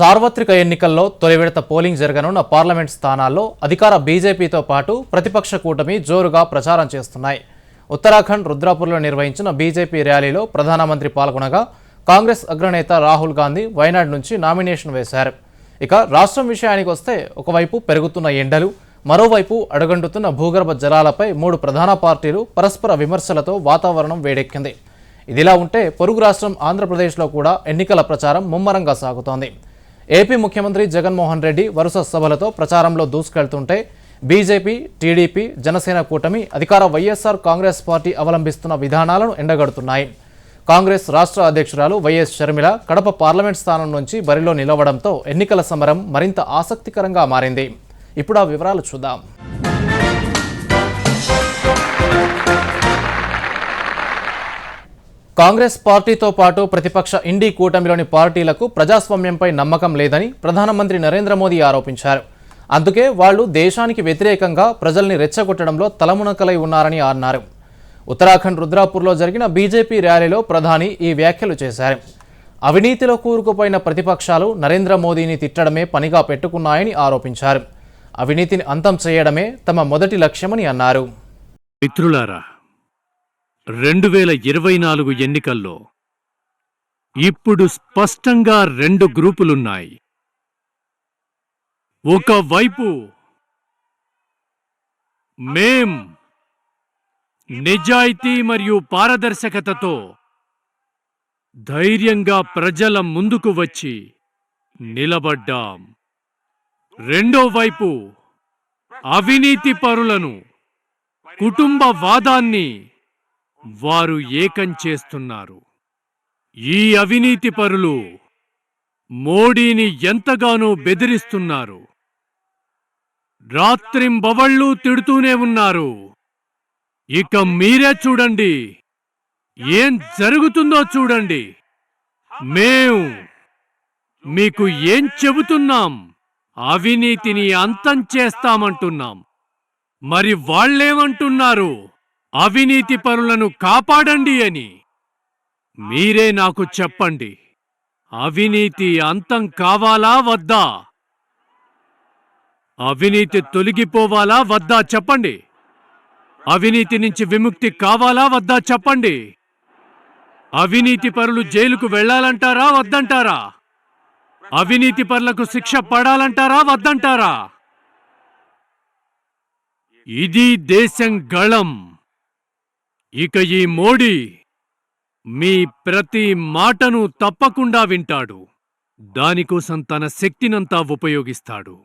సార్వత్రిక ఎన్నికల్లో తొలి విడత పోలింగ్ జరగనున్న పార్లమెంట్ స్థానాల్లో అధికార బీజేపీతో పాటు ప్రతిపక్ష కూటమి జోరుగా ప్రచారం చేస్తున్నాయి. ఉత్తరాఖండ్ రుద్రాపూర్లో నిర్వహించిన బీజేపీ ర్యాలీలో ప్రధానమంత్రి పాల్గొనగా కాంగ్రెస్ అగ్రనేత రాహుల్ గాంధీ వయనాడ్ నుంచి నామినేషన్ వేశారు. ఇక రాష్ట్రం విషయానికి వస్తే ఒకవైపు పెరుగుతున్న ఎండలు మరోవైపు అడుగంటుతున్న భూగర్భ జలాలపై మూడు ప్రధాన పార్టీలు పరస్పర విమర్శలతో వాతావరణం వేడెక్కింది. ఇదిలా ఉంటే పొరుగు రాష్ట్రం ఆంధ్రప్రదేశ్లో కూడా ఎన్నికల ప్రచారం ముమ్మరంగా సాగుతోంది. ఏపీ ముఖ్యమంత్రి జగన్మోహన్ రెడ్డి వరుస సభలతో ప్రచారంలో దూసుకెళ్తుంటే బీజేపీ టీడీపీ జనసేన కూటమి అధికార వైఎస్ఆర్ కాంగ్రెస్ పార్టీ అవలంబిస్తున్న విధానాలను ఎండగడుతున్నాయి. కాంగ్రెస్ రాష్ట్ర అధ్యక్షురాలు వైఎస్ షర్మిల కడప పార్లమెంట్ స్థానం నుంచి బరిలో నిలవడంతో ఎన్నికల సమరం మరింత ఆసక్తికరంగా మారింది. ఇప్పుడు ఆ వివరాలు చూద్దాం. కాంగ్రెస్ పార్టీతో పాటు ప్రతిపక్ష ఇండీ కూటమిలోని పార్టీలకు ప్రజాస్వామ్యంపై నమ్మకం లేదని ప్రధానమంత్రి నరేంద్ర మోదీ ఆరోపించారు. అందుకే వాళ్ళు దేశానికి వ్యతిరేకంగా ప్రజల్ని రెచ్చగొట్టడంలో తలమునకలై ఉన్నారని అన్నారు. ఉత్తరాఖండ్ రుద్రాపూర్లో జరిగిన బీజేపీ ర్యాలీలో ప్రధాని ఈ వ్యాఖ్యలు చేశారు. అవినీతిలో కూరుకుపోయిన ప్రతిపక్షాలు నరేంద్ర మోదీని తిట్టడమే పనిగా పెట్టుకున్నాయని ఆరోపించారు. అవినీతిని అంతం చేయడమే తమ మొదటి లక్ష్యమని అన్నారు. మిత్రులారా రెండు వేల ఇరవై నాలుగు ఎన్నికల్లో ఇప్పుడు స్పష్టంగా రెండు గ్రూపులున్నాయి. ఒకవైపు మేం నిజాయితీ మరియు పారదర్శకతతో ధైర్యంగా ప్రజల ముందుకు వచ్చి నిలబడ్డాం. రెండో వైపు అవినీతి పరులను కుటుంబ వాదాన్ని వారు ఏకం చేస్తున్నారు. ఈ అవినీతి పరులు మోడీని ఎంతగానో బెదిరిస్తున్నారు. రాత్రింబవళ్ళు తిడుతూనే ఉన్నారు. ఇక మీరే చూడండి. ఏం జరుగుతుందో చూడండి. మేం మీకు ఏం చెబుతున్నాం? అవినీతిని అంతం చేస్తామంటున్నాం. మరి వాళ్ళేమంటున్నారు? అవినీతి పరులను కాపాడండి అని. మీరే నాకు చెప్పండి. అవినీతి అంతం కావాలా వద్దా? అవినీతి తొలగిపోవాలా వద్దా చెప్పండి. అవినీతి నుంచి విముక్తి కావాలా వద్దా చెప్పండి. అవినీతి పరులు జైలుకు వెళ్ళాలంటారా వద్దంటారా? అవినీతి పరులకు శిక్ష పడాలంటారా వద్దంటారా? ఇది దేశం గళం. ఇక ఈ మోడీ మీ ప్రతి మాటను తప్పకుండా వింటాడు. దానికోసం తన శక్తినంతా ఉపయోగిస్తాడు.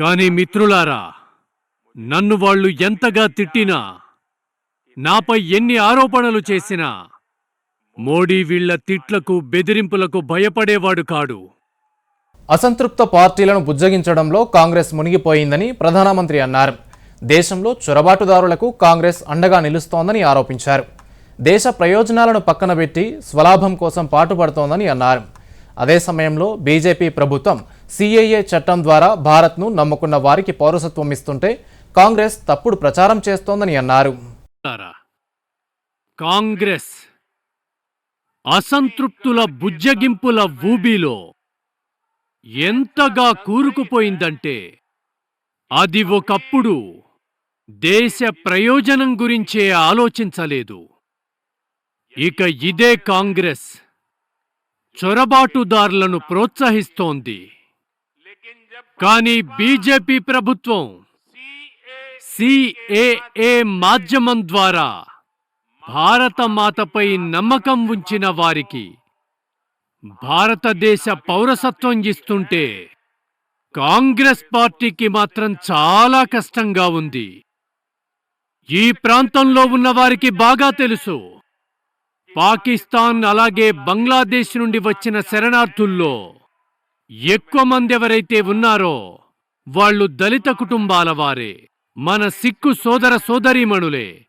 కాని మిత్రులారా నన్ను వాళ్ళు ఎంతగా తిట్టినా నాపై ఎన్ని ఆరోపణలు చేసినా మోడీ వీళ్ళ తిట్లకు బెదిరింపులకు భయపడేవాడు కాడు. అసంతృప్త పార్టీలను బుజ్జగించడంలో కాంగ్రెస్ మునిగిపోయిందని ప్రధానమంత్రి అన్నారు. దేశంలో చొరబాటుదారులకు కాంగ్రెస్ అండగా నిలుస్తోందని ఆరోపించారు. దేశ ప్రయోజనాలను పక్కన పెట్టి స్వలాభం కోసం పాటుపడుతోందని అన్నారు. అదే సమయంలో బీజేపీ ప్రభుత్వం సిఏఏ చట్టం ద్వారా భారత్ను నమ్ముకున్న వారికి పౌరసత్వం ఇస్తుంటే కాంగ్రెస్ తప్పుడు ప్రచారం చేస్తోందని అన్నారు. కాంగ్రెస్ అసంతృప్తుల బుజ్జగింపుల ఊబిలో ఎంతగా కూరుకుపోయిందంటే అది ఒకప్పుడు దేశ ప్రయోజనం గురించే ఆలోచించలేదు. ఇక ఇదే కాంగ్రెస్ చొరబాటుదారులను ప్రోత్సహిస్తోంది. కానీ బీజేపీ ప్రభుత్వం సిఏఏ మాధ్యమం ద్వారా భారత మాతపై నమ్మకం ఉంచిన వారికి భారతదేశ పౌరసత్వం ఇస్తుంటే కాంగ్రెస్ పార్టీకి మాత్రం చాలా కష్టంగా ఉంది. ఈ ప్రాంతంలో ఉన్న వారికి బాగా తెలుసు. పాకిస్తాన్ అలాగే బంగ్లాదేశ్ నుండి వచ్చిన శరణార్థుల్లో ఎక్కువ మంది ఎవరైతే ఉన్నారో వాళ్ళు దళిత కుటుంబాల వారే. మన సిక్కు సోదర సోదరీమణులే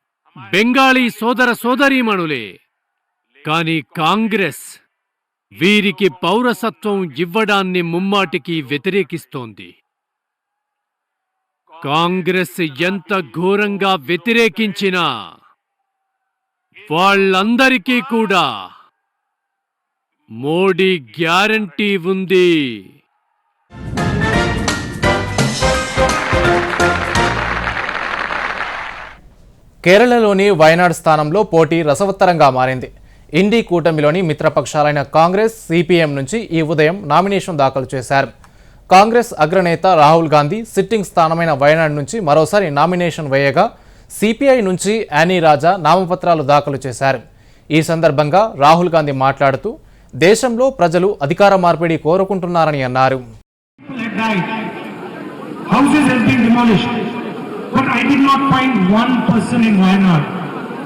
బెంగాలీ సోదర సోదరీమణులే. కాని కాంగ్రెస్ వీరికి పౌరసత్వం ఇవ్వడాన్ని ముమ్మాటికి వ్యతిరేకిస్తోంది. కాంగ్రెస్ ఎంత ఘోరంగా వ్యతిరేకించినా వాళ్ళందరికీ కూడా మోడీ గ్యారంటీ ఉంది. కేరళలోని వయనాడ్ స్థానంలో పోటీ రసవత్తరంగా మారింది. ఇండీ కూటమిలోని మిత్రపక్షాలైన కాంగ్రెస్ సిపిఎం నుంచి ఈ ఉదయం నామినేషన్ దాఖలు చేశారు. కాంగ్రెస్ అగ్రనేత రాహుల్ గాంధీ సిట్టింగ్ స్థానమైన వయనాడ్ నుంచి మరోసారి నామినేషన్ వేయగా సిపిఐ నుంచి యానీ రాజా నామపత్రాలు దాఖలు చేశారు ఈ సందర్భంగా రాహుల్ గాంధీ మాట్లాడుతూ దేశంలో ప్రజలు అధికార మార్పిడి కోరుకుంటున్నారని అన్నారు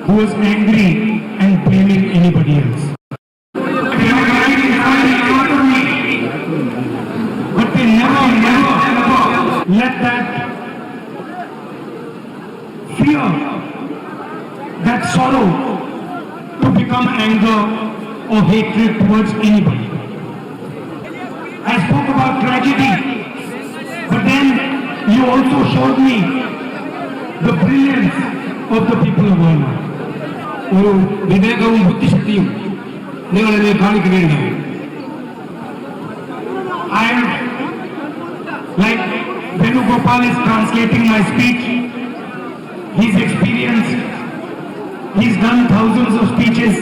who was angry and blaming anybody else. let that fear, that sorrow to become anger or hatred towards anybody. I spoke about tragedy, but then you also showed me the brilliance of the people of Burma. ഒരു വിവേകവും ബുദ്ധിശക്തിയും നിങ്ങൾ എന്നെ കാണിക്കുകയുണ്ടായി I am like Gopal is translating my speech. He's experienced. He's done thousands of speeches.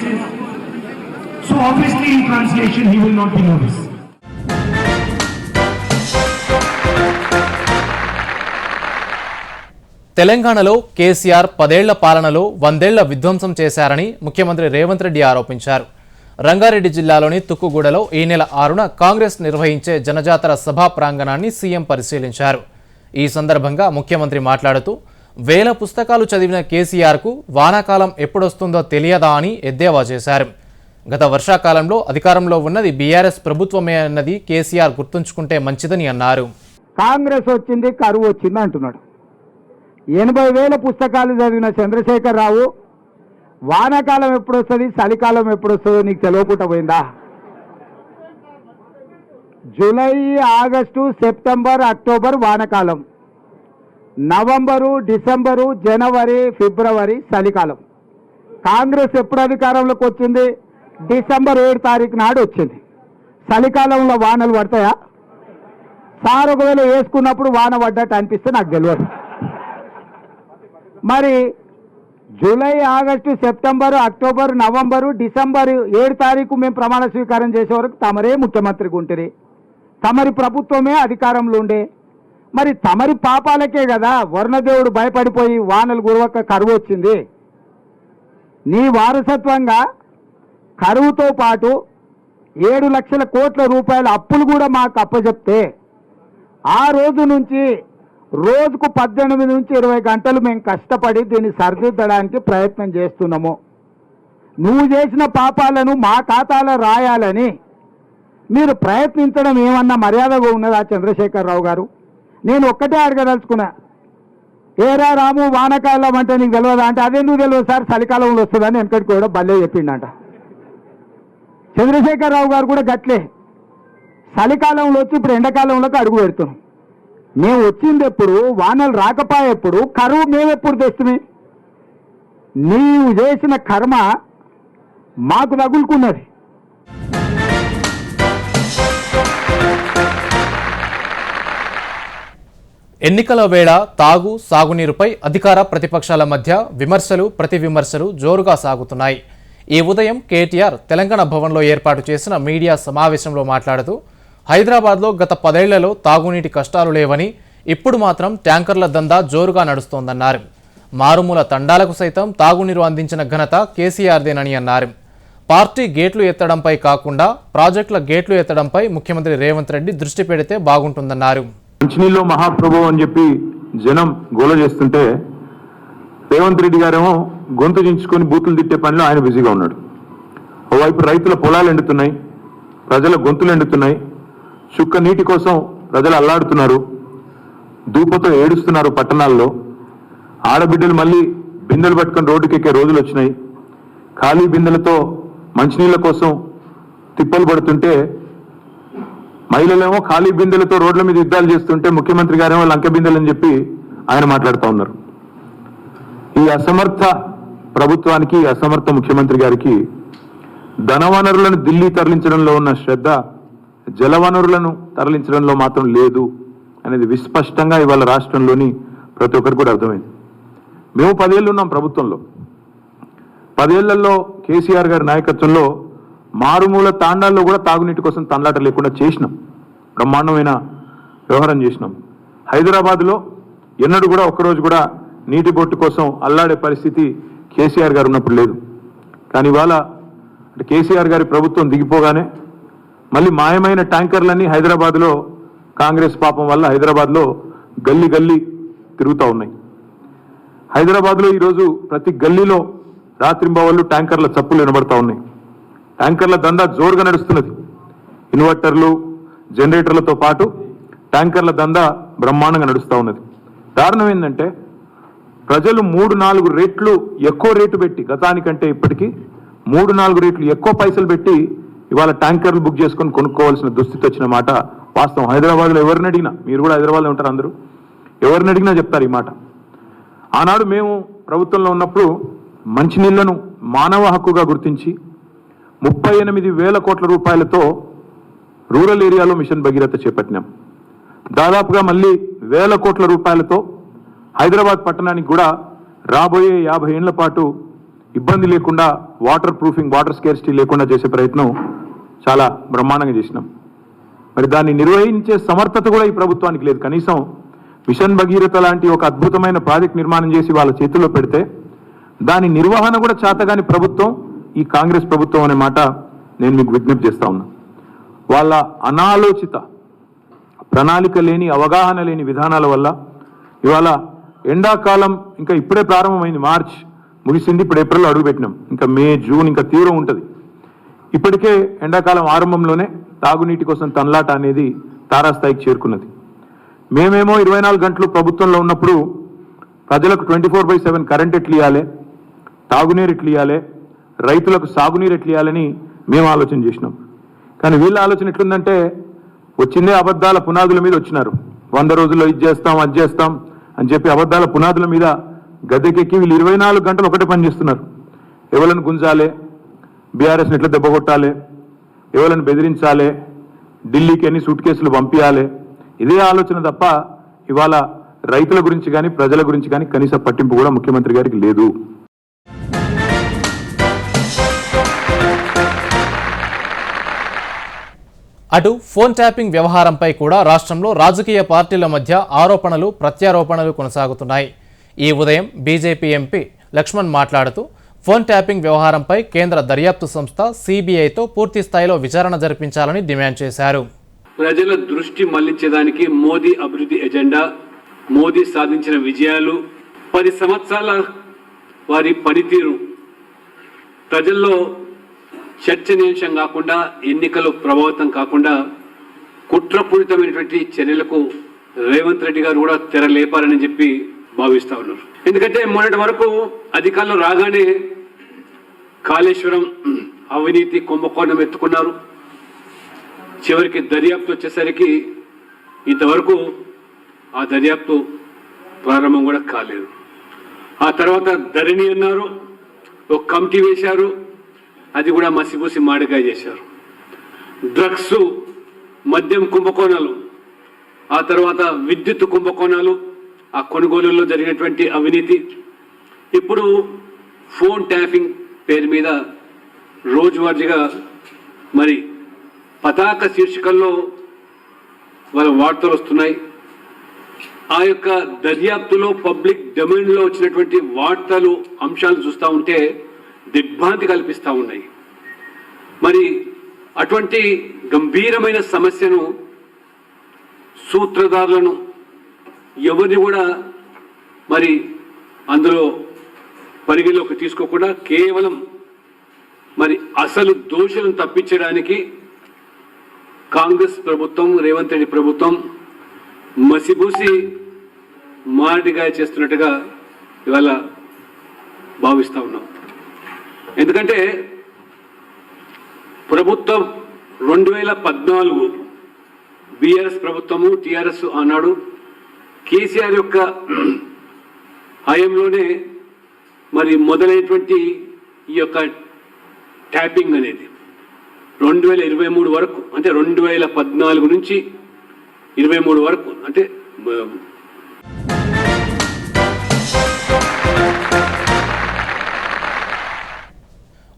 So obviously in translation he will not be nervous. తెలంగాణలో కేసీఆర్ పదేళ్ళ పాలనలో వందేళ్ళ విధ్వంసం చేశారని ముఖ్యమంత్రి రేవంత్ రెడ్డి ఆరోపించారు రంగారెడ్డి జిల్లాలోని తుక్కుగూడలో ఈ నెల ఆరున కాంగ్రెస్ నిర్వహించే జనజాతర సభా ప్రాంగణాన్ని సీఎం పరిశీలించారు ఈ సందర్భంగా ముఖ్యమంత్రి మాట్లాడుతూ వేల పుస్తకాలు చదివిన కేసీఆర్కు వానాకాలం ఎప్పుడొస్తుందో తెలియదా అని ఎద్దేవా చేశారు. గత వర్షాకాలంలో అధికారంలో ఉన్నది బీఆర్ఎస్ ప్రభుత్వమే అన్నది కేసీఆర్ గుర్తుంచుకుంటే మంచిదని అన్నారు. కాంగ్రెస్ వచ్చింది కరువు వచ్చింది అంటున్నాడు. ఎనభై వేల పుస్తకాలు చదివిన చంద్రశేఖర్ రావు వానాకాలం ఎప్పుడొస్తుంది చలికాలం ఎప్పుడొస్తుందో నీకు తెలియకుండా పోయిందా? జూలై ఆగస్టు సెప్టెంబర్ అక్టోబర్ వానకాలం. నవంబరు డిసెంబరు జనవరి ఫిబ్రవరి చలికాలం. కాంగ్రెస్ ఎప్పుడు అధికారంలోకి వచ్చింది? డిసెంబర్ ఏడు తారీఖు నాడు వచ్చింది. చలికాలంలో వానలు పడతాయా? సార్ ఒకవేళ వేసుకున్నప్పుడు వాన పడ్డట్టు అనిపిస్తే నాకు తెలియదు. మరి July August September October November December ఏడు తారీఖు మేము ప్రమాణ స్వీకారం చేసే వరకు తమరే ముఖ్యమంత్రి గుంటిరి. తమరి ప్రభుత్వమే అధికారంలో ఉండే. మరి తమరి పాపాలకే కదా వరుణదేవుడు భయపడిపోయి వానలు గురవక కరువు వచ్చింది. నీ వారసత్వంగా కరువుతో పాటు ఏడు లక్షల కోట్ల రూపాయల అప్పులు కూడా మాకు అప్పచెప్తే ఆ రోజు నుంచి రోజుకు పద్దెనిమిది నుంచి ఇరవై గంటలు మేము కష్టపడి దీన్ని సరిదిద్దడానికి ప్రయత్నం చేస్తున్నాము. నువ్వు చేసిన పాపాలను మా ఖాతాలో రాయాలని మీరు ప్రయత్నించడం ఏమన్నా మర్యాదగా ఉన్నదా చంద్రశేఖరరావు గారు? నేను ఒక్కటే అడగదలుచుకున్నా. ఏరా రాము వానకాలం అంటే నీకు తెలియదా అంటే అదెందుకు తెలియదు సార్? చలికాలంలో వస్తుందని వెనకటికి కూడా భలే చెప్పిండంట. చంద్రశేఖరరావు గారు కూడా గట్లే. చలికాలంలో వచ్చి ఇప్పుడు ఎండాకాలంలోకి అడుగు పెడుతున్నాం. మేము వచ్చింది ఎప్పుడు వానలు రాకపోయేప్పుడు కరువు మేమెప్పుడు తెస్తుంది? నీవు చేసిన కర్మ మాకు తగులుకున్నది. ఎన్నికల వేళ తాగు సాగునీరుపై అధికార ప్రతిపక్షాల మధ్య విమర్శలు ప్రతి విమర్శలు జోరుగా సాగుతున్నాయి. ఈ ఉదయం కేటీఆర్ తెలంగాణ భవన్లో ఏర్పాటు చేసిన మీడియా సమావేశంలో మాట్లాడుతూ హైదరాబాద్లో గత పదేళ్ళలో తాగునీటి కష్టాలు లేవని ఇప్పుడు మాత్రం ట్యాంకర్ల దందా జోరుగా నడుస్తోందన్నారు. మారుమూల తండాలకు సైతం తాగునీరు అందించిన ఘనత కేసీఆర్దేనని అన్నారు. పార్టీ గేట్లు ఎత్తడంపై కాకుండా ప్రాజెక్టుల గేట్లు ఎత్తడంపై ముఖ్యమంత్రి రేవంత్ రెడ్డి దృష్టి పెడితే బాగుంటుందన్నారు. మంచినీళ్ళు మహాప్రభు అని చెప్పి జనం గోల చేస్తుంటే రేవంత్ రెడ్డి గారేమో గొంతు చించుకొని బూతులు తిట్టే పనిలో ఆయన బిజీగా ఉన్నాడు. ఓవైపు రైతుల పొలాలు ఎండుతున్నాయి ప్రజల గొంతులు ఎండుతున్నాయి చుక్క నీటి కోసం ప్రజలు అల్లాడుతున్నారు దూపతో ఏడుస్తున్నారు పట్టణాల్లో. ఆడబిడ్డలు మళ్ళీ బిందెలు పట్టుకొని రోడ్డుకెక్కే రోజులు వచ్చినాయి. ఖాళీ బిందెలతో మంచినీళ్ళ కోసం తిప్పలు పడుతుంటే మహిళలేమో ఖాళీ బిందెలతో రోడ్ల మీద యుద్ధాలు చేస్తుంటే ముఖ్యమంత్రి గారేమో లంక బిందెలని చెప్పి ఆయన మాట్లాడుతూ ఉన్నారు. ఈ అసమర్థ ప్రభుత్వానికి అసమర్థ ముఖ్యమంత్రి గారికి ధనవనరులను ఢిల్లీ తరలించడంలో ఉన్న శ్రద్ధ జలవనరులను తరలించడంలో మాత్రం లేదు అనేది విస్పష్టంగా ఇవాళ రాష్ట్రంలోని ప్రతి ఒక్కరికి కూడా అర్థమైంది. మేము పదేళ్ళు ఉన్నాం ప్రభుత్వంలో. పదేళ్ళలో కేసీఆర్ గారి నాయకత్వంలో మారుమూల తాండాల్లో కూడా తాగునీటి కోసం తండ్లాట లేకుండా చేసినాం. బ్రహ్మాండమైన వ్యవహారం చేసినాం. హైదరాబాద్లో ఎన్నడూ కూడా ఒక్కరోజు కూడా నీటి బొట్టు కోసం అల్లాడే పరిస్థితి కేసీఆర్ గారు ఉన్నప్పుడు లేదు. కానీ ఇవాళ అంటే కేసీఆర్ గారి ప్రభుత్వం దిగిపోగానే మళ్ళీ మాయమైన ట్యాంకర్లన్నీ హైదరాబాద్లో కాంగ్రెస్ పాపం వల్ల హైదరాబాద్లో గల్లీ గల్లీ తిరుగుతూ ఉన్నాయి. హైదరాబాద్లో ఈరోజు ప్రతి గల్లీలో రాత్రింబవళ్ళు ట్యాంకర్ల చప్పులు వినబడతా ఉన్నాయి. ట్యాంకర్ల దందా జోరుగా నడుస్తున్నది. ఇన్వర్టర్లు జనరేటర్లతో పాటు ట్యాంకర్ల దందా బ్రహ్మాండంగా నడుస్తూ ఉన్నది. కారణం ఏంటంటే ప్రజలు మూడు నాలుగు రేట్లు ఎక్కువ రేటు పెట్టి గతానికంటే ఇప్పటికీ మూడు నాలుగు రేట్లు ఎక్కువ పైసలు పెట్టి ఇవాళ ట్యాంకర్లు బుక్ చేసుకొని కొనుక్కోవాల్సిన దుస్థితి వచ్చిన మాట వాస్తవం. హైదరాబాద్లో ఎవరిని అడిగినా మీరు కూడా హైదరాబాద్లో ఉంటారు అందరూ ఎవరిని అడిగినా చెప్తారు ఈ మాట. ఆనాడు మేము ప్రభుత్వంలో ఉన్నప్పుడు మంచినీళ్ళను మానవ హక్కుగా గుర్తించి ముప్పై ఎనిమిది వేల కోట్ల రూపాయలతో రూరల్ ఏరియాలో మిషన్ భగీరథ చేపట్టినాం. దాదాపుగా మళ్ళీ వేల కోట్ల రూపాయలతో హైదరాబాద్ పట్టణానికి కూడా రాబోయే యాభై ఏళ్ళ పాటు ఇబ్బంది లేకుండా వాటర్ ప్రూఫింగ్ వాటర్ స్కేర్సిటీ లేకుండా చేసే ప్రయత్నం చాలా బ్రహ్మాండంగా చేసినాం. మరి దాన్ని నిర్వహించే సమర్థత కూడా ఈ ప్రభుత్వానికి లేదు. కనీసం మిషన్ భగీరథ లాంటి ఒక అద్భుతమైన ప్రాజెక్ట్ నిర్మాణం చేసి వాళ్ళ చేతుల్లో పెడితే దాని నిర్వహణ కూడా చేతగాని ప్రభుత్వం ఈ కాంగ్రెస్ ప్రభుత్వం అనే మాట నేను మీకు విజ్ఞప్తి చేస్తా ఉన్నా. వాళ్ళ అనాలోచిత ప్రణాళిక లేని అవగాహన లేని విధానాల వల్ల ఇవాళ ఎండాకాలం ఇంకా ఇప్పుడే ప్రారంభమైంది. మార్చ్ ముగిసింది. ఇప్పుడు ఏప్రిల్ అడుగుపెట్టినాం ఇంకా మే జూన్ ఇంకా తీవ్రం ఉంటుంది. ఇప్పటికే ఎండాకాలం ఆరంభంలోనే తాగునీటి కోసం తన్లాట అనేది తారాస్థాయికి చేరుకున్నది. మేమేమో ఇరవై నాలుగు గంటలు ప్రభుత్వంలో ఉన్నప్పుడు ప్రజలకు twenty four by seven current ఎట్లు ఇవ్వాలి తాగునీరు ఎట్లు ఇవ్వాలి రైతులకు సాగునీరు ఎట్లియాలని ఇవ్వాలని మేము ఆలోచన చేసినాం. కానీ వీళ్ళ ఆలోచన ఎట్లుందంటే వచ్చిందే అబద్ధాల పునాదుల మీద వచ్చినారు. వంద రోజుల్లో ఇది చేస్తాం అది చేస్తాం అని చెప్పి అబద్ధాల పునాదుల మీద గద్దెకెక్కి వీళ్ళు ఇరవై నాలుగు గంటలు ఒకటే పని చేస్తున్నారు. ఎవరిని గుంజాలి బీఆర్ఎస్ని ఎట్లా దెబ్బ కొట్టాలి ఎవరిని బెదిరించాలి ఢిల్లీకి ఎన్ని సూట్ కేసులు పంపించాలి ఇదే ఆలోచన తప్ప ఇవాళ రైతుల గురించి కానీ ప్రజల గురించి కానీ కనీస పట్టింపు కూడా ముఖ్యమంత్రి గారికి లేదు. అటు ఫోన్ ట్యాపింగ్ వ్యవహారంపై కూడా రాష్ట్రంలో రాజకీయ పార్టీల మధ్య ఆరోపణలు ప్రత్యారోపణలు కొనసాగుతున్నాయి. ఈ ఉదయం బీజేపీ ఎంపీ లక్ష్మణ్ మాట్లాడుతూ ఫోన్ ట్యాపింగ్ వ్యవహారంపై కేంద్ర దర్యాప్తు సంస్థ సిబిఐతో పూర్తి స్థాయిలో విచారణ జరిపించాలని డిమాండ్ చేశారు. ప్రజల దృష్టి మళ్ళించడానికి మోదీ అభివృద్ధి ఎజెండా మోదీ సాధించిన విజయాలు పది సంవత్సరాల వారి పనితీరు. ప్రజల్లో చర్చనీయాంశం కాకుండా ఎన్నికలు ప్రభావితం కాకుండా కుట్రపూరితమైనటువంటి చర్యలకు రేవంత్ రెడ్డి గారు కూడా తెరలేపాలని చెప్పి భావిస్తా ఉన్నారు. ఎందుకంటే మొన్నటి వరకు అధికారులు రాగానే కాళేశ్వరం అవినీతి కుంభకోణం ఎత్తుకున్నారు. చివరికి దర్యాప్తు వచ్చేసరికి ఇంతవరకు ఆ దర్యాప్తు ప్రారంభం కూడా కాలేదు. ఆ తర్వాత ధరణి అన్నారు ఒక కమిటీ వేశారు. అది కూడా మసిపూసి మాడికాయ చేశారు. డ్రగ్స్ మద్యం కుంభకోణాలు ఆ తర్వాత విద్యుత్ కుంభకోణాలు ఆ కొనుగోలులో జరిగినటువంటి అవినీతి. ఇప్పుడు ఫోన్ ట్యాపింగ్ పేరు మీద రోజువారీగా మరి పతాక శీర్షికల్లో వాళ్ళ వార్తలు వస్తున్నాయి. ఆ యొక్క దర్యాప్తులో పబ్లిక్ డొమైన్లో వచ్చినటువంటి వార్తలు అంశాలు చూస్తూ ఉంటే దిగ్భ్రాంతి కల్పిస్తూ ఉన్నాయి. మరి అటువంటి గంభీరమైన సమస్యను సూత్రధారులను ఎవరిని కూడా మరి అందులో పరిగణలోకి తీసుకోకుండా కేవలం మరి అసలు దోషులను తప్పించడానికి కాంగ్రెస్ ప్రభుత్వం రేవంత్ రెడ్డి ప్రభుత్వం మసిబూసి మారడిగాయ చేస్తున్నట్టుగా ఇవాళ భావిస్తూ ఉన్నాం. ఎందుకంటే ప్రభుత్వం రెండు వేల పద్నాలుగు బీఆర్ఎస్ ప్రభుత్వము టీఆర్ఎస్ అన్నాడు కేసీఆర్ యొక్క హయాంలోనే మరి మొదలైనటువంటి ఈ యొక్క ట్యాపింగ్ అనేది రెండు వేల ఇరవై మూడు వరకు అంటే రెండు వేల పద్నాలుగు నుంచి ఇరవై మూడు వరకు అంటే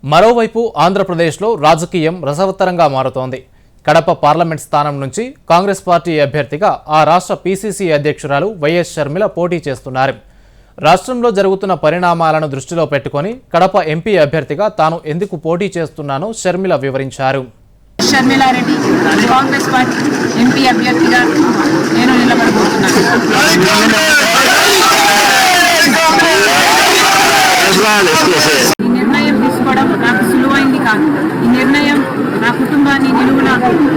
మరోవైపు ఆంధ్రప్రదేశ్లో రాజకీయం రసవత్తరంగా మారుతోంది. కడప పార్లమెంట్ స్థానం నుంచి కాంగ్రెస్ పార్టీ అభ్యర్థిగా ఆ రాష్ట్ర పీసీసీ అధ్యక్షురాలు వైఎస్ షర్మిల పోటీ చేస్తున్నారు. రాష్ట్రంలో జరుగుతున్న పరిణామాలను దృష్టిలో పెట్టుకొని కడప ఎంపీ అభ్యర్థిగా తాను ఎందుకు పోటీ చేస్తున్నానో షర్మిల వివరించారు. షర్మిలారెడ్డి కాంగ్రెస్ పార్టీ ఎంపీ అభ్యర్థిగా నేను నిలబడబోతున్నాను. ఈ నిర్ణయం తీసుకోవడం నాకు సులువైంది కాదు. ఈ నిర్ణయం నా కుటుంబాన్ని నిలువున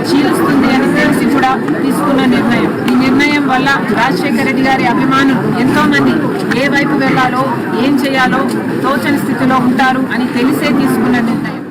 చీలుస్తుంది అని తెలిసి కూడా తీసుకున్న నిర్ణయం. ఈ నిర్ణయం వల్ల రాజశేఖర రెడ్డి గారి అభిమానులు ఎంతో మంది ఏ వైపు వెళ్ళాలో ఏం చేయాలో తోచని స్థితిలో ఉంటారు అని తెలిసే తీసుకున్న నిర్ణయం.